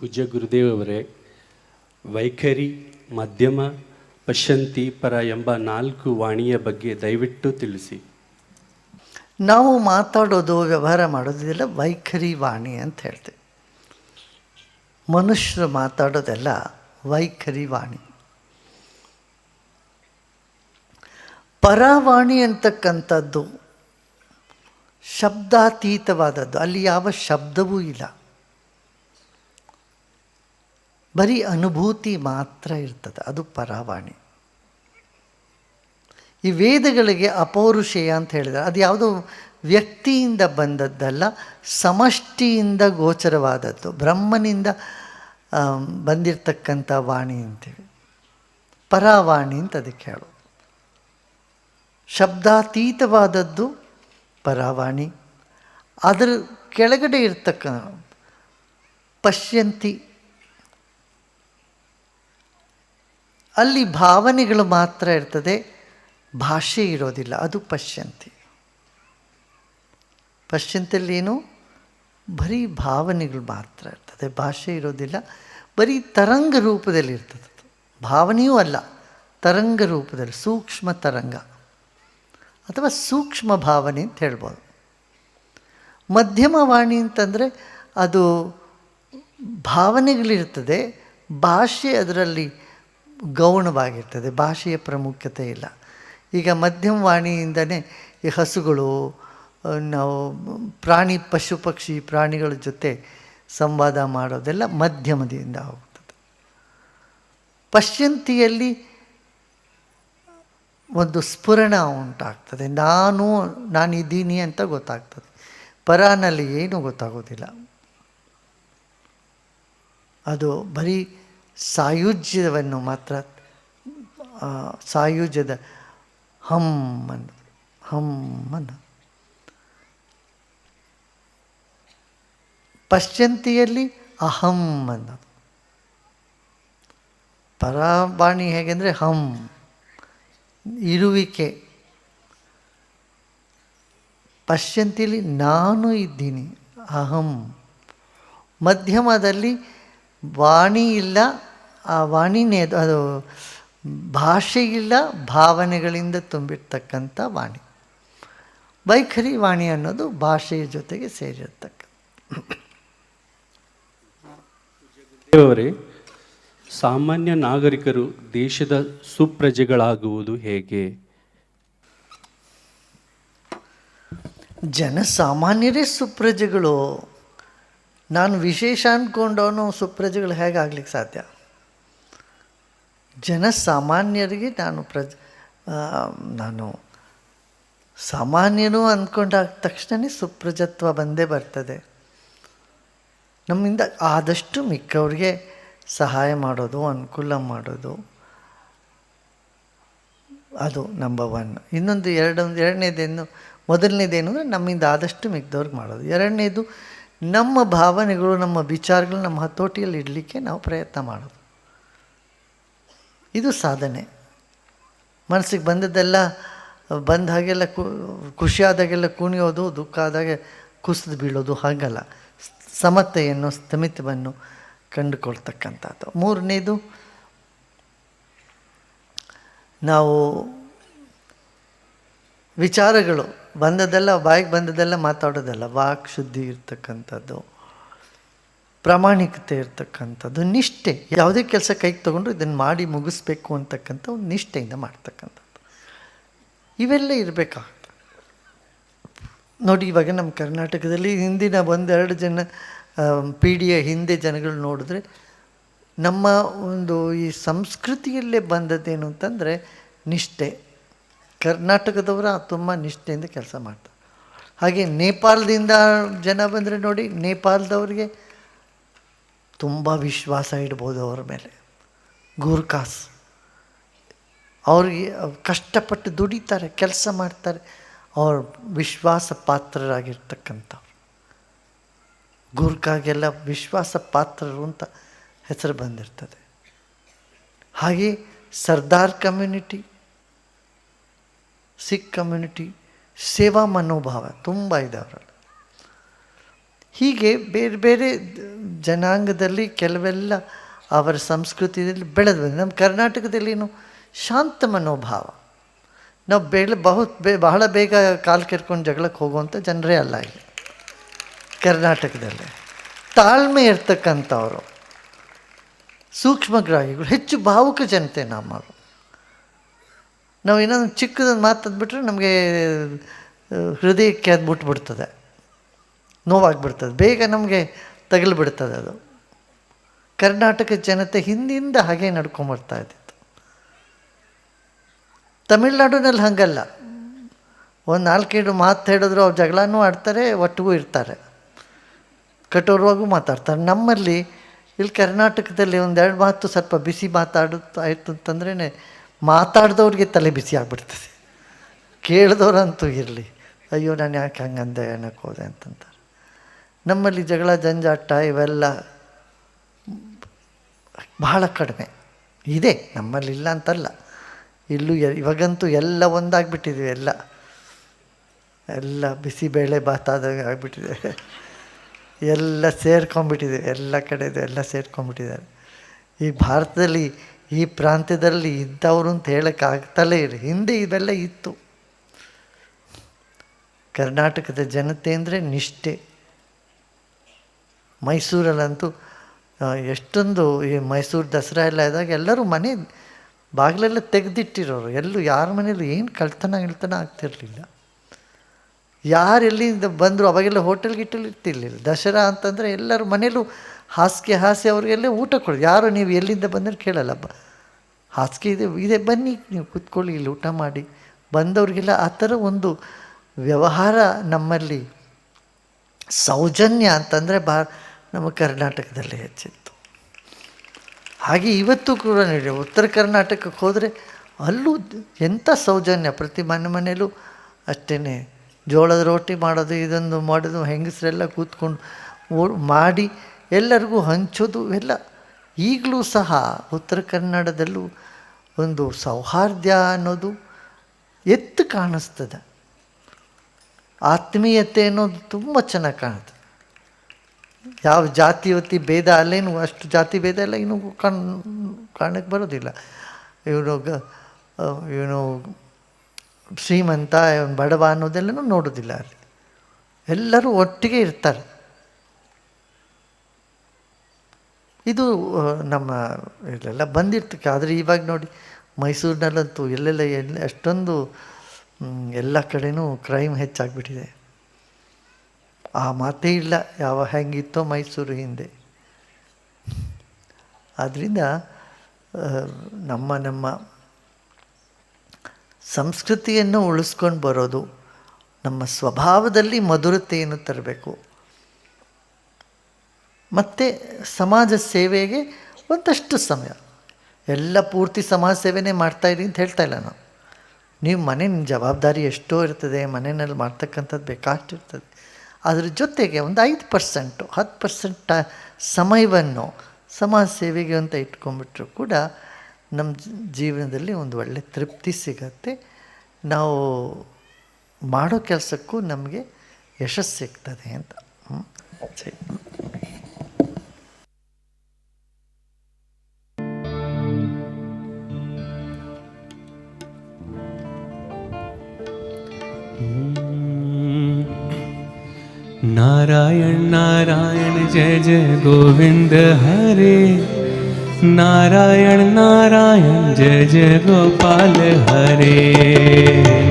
ಪೂಜ್ಯ ಗುರುದೇವರೇ, ವೈಖರಿ, ಮಧ್ಯಮ, ಪಶ್ಯಂತಿ ಪರ ಎಂಬ ನಾಲ್ಕು ವಾಣಿಯ ಬಗ್ಗೆ ದಯವಿಟ್ಟು ತಿಳಿಸಿ. ನಾವು ಮಾತಾಡೋದು, ವ್ಯವಹಾರ ಮಾಡೋದಿಲ್ಲ ವೈಖರಿ ವಾಣಿ ಅಂತ ಹೇಳ್ತೇವೆ. ಮನುಷ್ಯರು ಮಾತಾಡೋದೆಲ್ಲ ವೈಖರಿ ವಾಣಿ. ಪರಾವಾಣಿ ಅಂತಕ್ಕಂಥದ್ದು ಶಬ್ದಾತೀತವಾದದ್ದು. ಅಲ್ಲಿ ಯಾವ ಶಬ್ದವೂ ಇಲ್ಲ. ಬರೀ ಅನುಭೂತಿ ಮಾತ್ರ ಇರ್ತದೆ, ಅದು ಪರಾವಾಣಿ. ಈ ವೇದಗಳಿಗೆ ಅಪೌರುಷೇಯ ಅಂತ ಹೇಳಿದರೆ ಅದು ಯಾವುದೋ ವ್ಯಕ್ತಿಯಿಂದ ಬಂದದ್ದಲ್ಲ, ಸಮಷ್ಟಿಯಿಂದ ಗೋಚರವಾದದ್ದು, ಬ್ರಹ್ಮನಿಂದ ಬಂದಿರತಕ್ಕಂಥ ವಾಣಿ ಅಂತೇಳಿ. ಪರಾವಾಣಿ ಅಂತ ಅದಕ್ಕೆ ಹೇಳೋದು. ಶಬ್ದಾತೀತವಾದದ್ದು ಪರಾವಾಣಿ. ಅದರ ಕೆಳಗಡೆ ಇರ್ತಕ್ಕ ಪಶ್ಯಂತಿ ಅಲ್ಲಿ ಭಾವನೆಗಳು ಮಾತ್ರ ಇರ್ತದೆ, ಭಾಷೆ ಇರೋದಿಲ್ಲ, ಅದು ಪಶ್ಯಂತಿ ಪಶ್ಯಂತಿಯಲ್ಲಿ ಏನು ಬರೀ ಭಾವನೆಗಳು ಮಾತ್ರ ಇರ್ತದೆ, ಭಾಷೆ ಇರೋದಿಲ್ಲ, ಬರೀ ತರಂಗ ರೂಪದಲ್ಲಿ ಇರ್ತದೆ. ಭಾವನೆಯೂ ಅಲ್ಲ, ತರಂಗ ರೂಪದಲ್ಲಿ, ಸೂಕ್ಷ್ಮ ತರಂಗ, ಅಥವಾ ಸೂಕ್ಷ್ಮ ಭಾವನೆ ಅಂತ ಹೇಳ್ಬೋದು ಮಧ್ಯಮ ವಾಣಿ ಅಂತಂದರೆ, ಅದು ಭಾವನೆಗಳಿರ್ತದೆ, ಭಾಷೆ ಅದರಲ್ಲಿ ಗೌಣವಾಗಿರ್ತದೆ, ಭಾಷೆಯ ಪ್ರಾಮುಖ್ಯತೆ ಇಲ್ಲ. ಈಗ ಮಧ್ಯಮ ವಾಣಿಯಿಂದನೇ ಈ ಹಸುಗಳು ನಾವು ಪ್ರಾಣಿ, ಪಶು, ಪಕ್ಷಿ, ಪ್ರಾಣಿಗಳ ಜೊತೆ ಸಂವಾದ ಮಾಡೋದೆಲ್ಲ ಮಧ್ಯಮದಿಂದ ಹೋಗ್ತದೆ. ಪಶ್ಯಂತಿಯಲ್ಲಿ ಒಂದು ಸ್ಫುರಣ ಉಂಟಾಗ್ತದೆ. ನಾನು ನಾನಿದ್ದೀನಿ ಅಂತ ಗೊತ್ತಾಗ್ತದೆ. ಪರಾನಲ್ಲಿ ಏನೂ ಗೊತ್ತಾಗೋದಿಲ್ಲ. ಅದು ಬರೀ ಸಾಯುಜ್ಯವನ್ನು ಮಾತ್ರ ಸಾಯುಜ್ಯದ ಹಮ್ ಅನ್ನೋದು ಹಮ್ ಅನ್ನೋದು ಪಶ್ಚಂತಿಯಲ್ಲಿ ಅಹಂ ಅನ್ನೋದು. ಪರಾಬಾಣಿ ಹೇಗೆಂದರೆ ಹಂ, ಇರುವಿಕೆ. ಪಶ್ಯಂತಿಲಿ ನಾನು ಇದ್ದೀನಿ, ಅಹಂ. ಮಧ್ಯಮದಲ್ಲಿ ವಾಣಿ ಇಲ್ಲ ಆ ವಾಣಿನೇ ಅದು- ಭಾಷೆಯಿಲ್ಲ ಭಾಷೆ ಇಲ್ಲ ಭಾವನೆಗಳಿಂದ ತುಂಬಿರ್ತಕ್ಕಂಥ ವಾಣಿ. ವೈಖರಿ ವಾಣಿ ಅನ್ನೋದು ಭಾಷೆಯ ಜೊತೆಗೆ ಸೇರಿರ್ತಕ್ಕ ದೇವರೇ ಸಾಮಾನ್ಯ ನಾಗರಿಕರು ದೇಶದ ಸುಪ್ರಜೆಗಳಾಗುವುದು ಹೇಗೆ? ಜನಸಾಮಾನ್ಯರೇ ಸುಪ್ರಜೆಗಳು ನಾನು ವಿಶೇಷ ಅಂದ್ಕೊಂಡವನು ಸುಪ್ರಜೆಗಳು ಹೇಗೆ ಆಗ್ಲಿಕ್ಕೆ ಸಾಧ್ಯ? ಜನಸಾಮಾನ್ಯರಿಗೆ ನಾನು ಪ್ರಜ ನಾನು ಸಾಮಾನ್ಯನೂ ಅಂದ್ಕೊಂಡಾದ ತಕ್ಷಣನೇ ಸುಪ್ರಜತ್ವ ಬಂದೇ ಬರ್ತದೆ. ನಮ್ಮಿಂದ ಆದಷ್ಟು ಮಿಕ್ಕವ್ರಿಗೆ ಸಹಾಯ ಮಾಡೋದು, ಅನುಕೂಲ ಮಾಡೋದು. ಅದು ನಂಬರ್ ಒನ್ ಇನ್ನೊಂದು ಎರಡೊಂದು ಎರಡನೇದೇನು, ಮೊದಲನೇದೇನು ಅಂದರೆ ನಮ್ಮಿಂದ ಆದಷ್ಟು ಮಿಕ್ಕದವ್ರಿಗೆ ಮಾಡೋದು. ಎರಡನೇದು ನಮ್ಮ ಭಾವನೆಗಳು, ನಮ್ಮ ವಿಚಾರಗಳು ನಮ್ಮ ಹತೋಟಿಯಲ್ಲಿ ಇಡಲಿಕ್ಕೆ ನಾವು ಪ್ರಯತ್ನ ಮಾಡೋದು. ಇದು ಸಾಧನೆ. ಮನಸ್ಸಿಗೆ ಬಂದದ್ದೆಲ್ಲ ಬಂದ ಹಾಗೆಲ್ಲ ಕು, ಖುಷಿಯಾದಾಗೆಲ್ಲ ಕುಣಿಯೋದು, ದುಃಖ ಆದಾಗ ಕುಸಿದು ಬೀಳೋದು ಹಾಗಲ್ಲ. ಸಮತೆಯನ್ನು ಸ್ಥಮಿತವನ್ನು ಕಂಡುಕೊಳ್ತಕ್ಕಂಥದ್ದು. ಮೂರನೇದು, ನಾವು ವಿಚಾರಗಳು ಬಂದದೆಲ್ಲ ಬಾಯಿಗೆ ಬಂದದೆಲ್ಲ ಮಾತಾಡೋದಲ್ಲ, ವಾಕ್ ಶುದ್ಧಿ ಇರ್ತಕ್ಕಂಥದ್ದು, ಪ್ರಾಮಾಣಿಕತೆ ಇರ್ತಕ್ಕಂಥದ್ದು, ನಿಷ್ಠೆ, ಯಾವುದೇ ಕೆಲಸ ಕೈಗೆ ತೊಗೊಂಡ್ರು ಇದನ್ನು ಮಾಡಿ ಮುಗಿಸ್ಬೇಕು ಅಂತಕ್ಕಂಥ ಒಂದು ನಿಷ್ಠೆಯಿಂದ ಮಾಡ್ತಕ್ಕಂಥದ್ದು. ಇವೆಲ್ಲ ಇರಬೇಕಾಗುತ್ತೆ ನೋಡಿ, ಇವಾಗ ನಮ್ಮ ಕರ್ನಾಟಕದಲ್ಲಿ ಹಿಂದಿನ ಒಂದೆರಡು ಜನ ಪೀಳಿಗೆಯ ಹಿಂದೆ ಜನಗಳು ನೋಡಿದ್ರೆ, ನಮ್ಮ ಒಂದು ಈ ಸಂಸ್ಕೃತಿಯಲ್ಲೇ ಬಂದದ್ದೇನು ಅಂತಂದರೆ, ನಿಷ್ಠೆ. ಕರ್ನಾಟಕದವರ ತುಂಬ ನಿಷ್ಠೆಯಿಂದ ಕೆಲಸ ಮಾಡ್ತಾರೆ. ಹಾಗೆ ನೇಪಾಳದಿಂದ ಜನ ಬಂದರೆ ನೋಡಿ ನೇಪಾಳದವ್ರಿಗೆ ತುಂಬ ವಿಶ್ವಾಸ ಇಡ್ಬೋದು ಅವ್ರ ಮೇಲೆ. ಗೂರ್ಖಾಸ್ ಅವ್ರಿಗೆ ಕಷ್ಟಪಟ್ಟು ದುಡಿತಾರೆ, ಕೆಲಸ ಮಾಡ್ತಾರೆ. ಅವ್ರ ವಿಶ್ವಾಸ ಪಾತ್ರರಾಗಿರ್ತಕ್ಕಂಥವ್ರು. ಗೂರ್ಖಾಗೆಲ್ಲ ವಿಶ್ವಾಸ ಪಾತ್ರರು ಅಂತ ಹೆಸರು ಬಂದಿರ್ತದೆ. ಹಾಗೆ ಸರ್ದಾರ್ ಕಮ್ಯುನಿಟಿ ಸಿಖ್ ಕಮ್ಯುನಿಟಿ, ಸೇವಾ ಮನೋಭಾವ ತುಂಬ ಇದೆ ಅವರಲ್ಲಿ. ಹೀಗೆ ಬೇರೆ ಬೇರೆ ಜನಾಂಗದಲ್ಲಿ ಕೆಲವೆಲ್ಲ ಅವರ ಸಂಸ್ಕೃತಿಯಲ್ಲಿ ಬೆಳೆದು ಬಂದಿದೆ ನಮ್ಮ ಕರ್ನಾಟಕದಲ್ಲಿನು ಶಾಂತ ಮನೋಭಾವ. ನಾವು ಬೆಳೆ ಬಹು ಬೇ ಬಹಳ ಬೇಗ ಕಾಲು ಕೆರ್ಕೊಂಡು ಜಗಳಕ್ಕೆ ಹೋಗುವಂಥ ಜನರೇ ಅಲ್ಲ ಇಲ್ಲಿ. ಕರ್ನಾಟಕದಲ್ಲಿ. ತಾಳ್ಮೆ ಇರ್ತಕ್ಕಂಥವರು. ಸೂಕ್ಷ್ಮಗ್ರಾಹಿಗಳು, ಹೆಚ್ಚು ಭಾವುಕ ಜನತೆ ನಮ್ಮವರು. ನಾವು ಇನ್ನೊಂದು ಚಿಕ್ಕದೊಂದು ಮಾತಂದ್ಬಿಟ್ರೆ ನಮಗೆ ಹೃದಯಕ್ಕೆ ಅದು ಮುಟ್ಬಿಡ್ತದೆ. ನೋವಾಗಿಬಿಡ್ತದೆ. ಬೇಗ ನಮಗೆ ತಗಲಿಬಿಡ್ತದೆ ಅದು. ಕರ್ನಾಟಕ ಜನತೆ ಹಿಂದಿಂದ ಹಾಗೆ ನಡ್ಕೊಂಬರ್ತಾ ಇದ್ದಿತ್ತು. ತಮಿಳ್ನಾಡಿನಲ್ಲಿ ಹಾಗಲ್ಲ. ಒಂದು ನಾಲ್ಕೈದು ಮಾತು ಹೇಳಿದ್ರು ಅವ್ರು ಜಗಳನೂ ಆಡ್ತಾರೆ, ಒಟ್ಟಿಗೂ ಇರ್ತಾರೆ. ಕಠೋರವಾಗೂ ಮಾತಾಡ್ತಾರೆ. ನಮ್ಮಲ್ಲಿ, ಇಲ್ಲಿ ಕರ್ನಾಟಕದಲ್ಲಿ ಒಂದೆರಡು ಮಾತು ಸ್ವಲ್ಪ ಬಿಸಿ ಮಾತಾಡುತ್ತಾ ಇತ್ತು ಅಂತಂದ್ರೇ ಮಾತಾಡ್ದವ್ರಿಗೆ ತಲೆ ಬಿಸಿ ಆಗಿಬಿಡ್ತದೆ. ಕೇಳಿದವ್ರಂತೂ ಇರಲಿ, ಅಯ್ಯೋ, ನಾನು ಯಾಕೆ ಹಂಗಂದೆ ಏನಕ್ಕೆ ಹೋದೆ? ಅಂತಂತಾರೆ. ನಮ್ಮಲ್ಲಿ ಜಗಳ, ಜಂಜಾಟ ಇವೆಲ್ಲ ಬಹಳ ಕಡಿಮೆ. ಇದೆ, ನಮ್ಮಲ್ಲಿ ಇಲ್ಲ ಅಂತಲ್ಲ. ಇಲ್ಲೂ ಇವಾಗಂತೂ ಎಲ್ಲ ಒಂದಾಗ್ಬಿಟ್ಟಿದ್ವಿ ಎಲ್ಲ. ಎಲ್ಲ ಬಿಸಿಬೇಳೆ ಬಾತಾದಾಗ ಆಗಿಬಿಟ್ಟಿದೆ. ಎಲ್ಲ ಸೇರ್ಕೊಂಡ್ಬಿಟ್ಟಿದೆ, ಎಲ್ಲ ಕಡೆದು ಎಲ್ಲ ಸೇರ್ಕೊಂಡ್ಬಿಟ್ಟಿದ್ದಾರೆ. ಈ ಭಾರತದಲ್ಲಿ ಈ ಪ್ರಾಂತ್ಯದಲ್ಲಿ ಇದ್ದವರು ಅಂತ ಹೇಳೋಕ್ಕಾಗ್ತಲೇ ಇರಿ ಹಿಂದೆ ಇವೆಲ್ಲ ಇತ್ತು. ಕರ್ನಾಟಕದ ಜನತೆ ಅಂದರೆ ನಿಷ್ಠೆ. ಮೈಸೂರಲ್ಲಂತೂ ಎಷ್ಟೊಂದು ಈ ಮೈಸೂರು ದಸರಾ ಎಲ್ಲ ಇದ್ದಾಗ ಎಲ್ಲರೂ ಮನೆ ಬಾಗಿಲೆಲ್ಲ ತೆಗೆದಿಟ್ಟಿರೋರು. ಎಲ್ಲೂ ಯಾರ ಮನೇಲೂ ಏನು ಕಳ್ತನ ಇಳ್ತನ ಆಗ್ತಿರಲಿಲ್ಲ. ಯಾರು ಎಲ್ಲಿಂದ ಬಂದರು ಅವಾಗೆಲ್ಲ ಹೋಟೆಲ್ ಗಿಟೆಲ್ ಇರ್ತಿರ್ಲಿಲ್ಲ. ದಸರಾ ಅಂತಂದರೆ ಎಲ್ಲರೂ ಮನೇಲೂ ಹಾಸಿಗೆ ಹಾಸಿ ಅವ್ರಿಗೆಲ್ಲ ಊಟ ಕೊಡಿ. ಯಾರು ನೀವು ಎಲ್ಲಿಂದ ಬಂದರೆ ಕೇಳಲ್ಲ ಬ ಹಾಸಿಗೆ ಇದೆ ಇದೆ, ಬನ್ನಿ, ನೀವು ಕೂತ್ಕೊಳ್ಳಿ, ಇಲ್ಲಿ ಊಟ ಮಾಡಿ. ಬಂದವ್ರಿಗೆಲ್ಲ ಆ ಥರ ಒಂದು ವ್ಯವಹಾರ ನಮ್ಮಲ್ಲಿ ಸೌಜನ್ಯ ಅಂತಂದರೆ ಬಾ, ನಮ್ಮ ಕರ್ನಾಟಕದಲ್ಲಿ ಹೆಚ್ಚಿತ್ತು. ಹಾಗೆ ಇವತ್ತು ಕೂಡ ನೋಡಿ ಉತ್ತರ ಕರ್ನಾಟಕಕ್ಕೆ ಹೋದರೆ ಅಲ್ಲೂ ಎಂಥ ಸೌಜನ್ಯ. ಪ್ರತಿ ಮನೆ ಮನೆಯಲ್ಲೂ ಅಷ್ಟೇ ಜೋಳದ ರೊಟ್ಟಿ ಮಾಡೋದು, ಇದೊಂದು ಮಾಡೋದು, ಹೆಂಗಸರೆಲ್ಲ ಕೂತ್ಕೊಂಡು ಮಾಡಿ ಎಲ್ಲರಿಗೂ ಹಂಚೋದು ಎಲ್ಲ. ಈಗಲೂ ಸಹ ಉತ್ತರ ಕನ್ನಡದಲ್ಲೂ ಒಂದು ಸೌಹಾರ್ದ ಅನ್ನೋದು ಎತ್ತು ಕಾಣಿಸ್ತದೆ. ಆತ್ಮೀಯತೆ ಅನ್ನೋದು ತುಂಬ ಚೆನ್ನಾಗಿ ಕಾಣುತ್ತೆ. ಯಾವ ಜಾತಿವತಿ ಭೇದ ಅಲ್ಲೇನು ಅಷ್ಟು ಜಾತಿ ಭೇದ ಎಲ್ಲ ಇನ್ನೂ ಕಾಣ್ ಕಾಣಕ್ಕೆ ಬರೋದಿಲ್ಲ. ಇವನು ಗ ಇವನು ಶ್ರೀಮಂತ, ಇವನು ಬಡವ ಅನ್ನೋದೆಲ್ಲನೂ ನೋಡೋದಿಲ್ಲ ಅಲ್ಲಿ. ಎಲ್ಲರೂ ಒಟ್ಟಿಗೆ ಇರ್ತಾರೆ. ಇದು ನಮ್ಮ ಇಲ್ಲೆಲ್ಲ ಬಂದಿರ್ತಕ್ಕೆ ಆದರೆ ಇವಾಗ ನೋಡಿ, ಮೈಸೂರಿನಲ್ಲಂತೂ ಎಲ್ಲೆಲ್ಲ ಎಲ್ಲ ಅಷ್ಟೊಂದು ಎಲ್ಲ ಕಡೆನೂ ಕ್ರೈಮ್ ಹೆಚ್ಚಾಗ್ಬಿಟ್ಟಿದೆ. ಆ ಮಾತೇ ಇಲ್ಲ, ಯಾವ ಹೆಂಗಿತ್ತೋ ಮೈಸೂರು ಹಿಂದೆ. ಆದ್ದರಿಂದ ನಮ್ಮ ನಮ್ಮ ಸಂಸ್ಕೃತಿಯನ್ನು ಉಳಿಸ್ಕೊಂಡು ಬರೋದು, ನಮ್ಮ ಸ್ವಭಾವದಲ್ಲಿ ಮಧುರತೆಯನ್ನು ತರಬೇಕು. ಮತ್ತು ಸಮಾಜ ಸೇವೆಗೆ ಒಂದಷ್ಟು ಸಮಯ. ಎಲ್ಲ ಪೂರ್ತಿ ಸಮಾಜ ಸೇವೆನೇ ಮಾಡ್ತಾಯಿರಿ ಅಂತ ಹೇಳ್ತಾ ಇಲ್ಲ ನಾನು. ನೀವು ಮನೆ, ನಿಮ್ಮ ಜವಾಬ್ದಾರಿ ಎಷ್ಟೋ ಇರ್ತದೆ, ಮನೆಯಲ್ಲಿ ಮಾಡ್ತಕ್ಕಂಥದ್ದು ಬೇಕಾಷ್ಟಿರ್ತದೆ ಅದ್ರ ಜೊತೆಗೆ ಒಂದು ಐದು ಪರ್ಸೆಂಟು, ಹತ್ತು ಪರ್ಸೆಂಟ್ ಸಮಯವನ್ನು ಸಮಾಜ ಸೇವೆಗೆ ಅಂತ ಇಟ್ಕೊಂಡ್ಬಿಟ್ರು ಕೂಡ ನಮ್ಮ ಜೀವನದಲ್ಲಿ ಒಂದು ಒಳ್ಳೆ ತೃಪ್ತಿ ಸಿಗತ್ತೆ. ನಾವು ಮಾಡೋ ಕೆಲಸಕ್ಕೂ ನಮಗೆ ಯಶಸ್ಸು ಸಿಗ್ತದೆ ಅಂತ. ಹ್ಞೂ ಸರಿ. नारायण नारायण जय जय गोविंद हरे। नारायण नारायण जय जय गोपाल हरे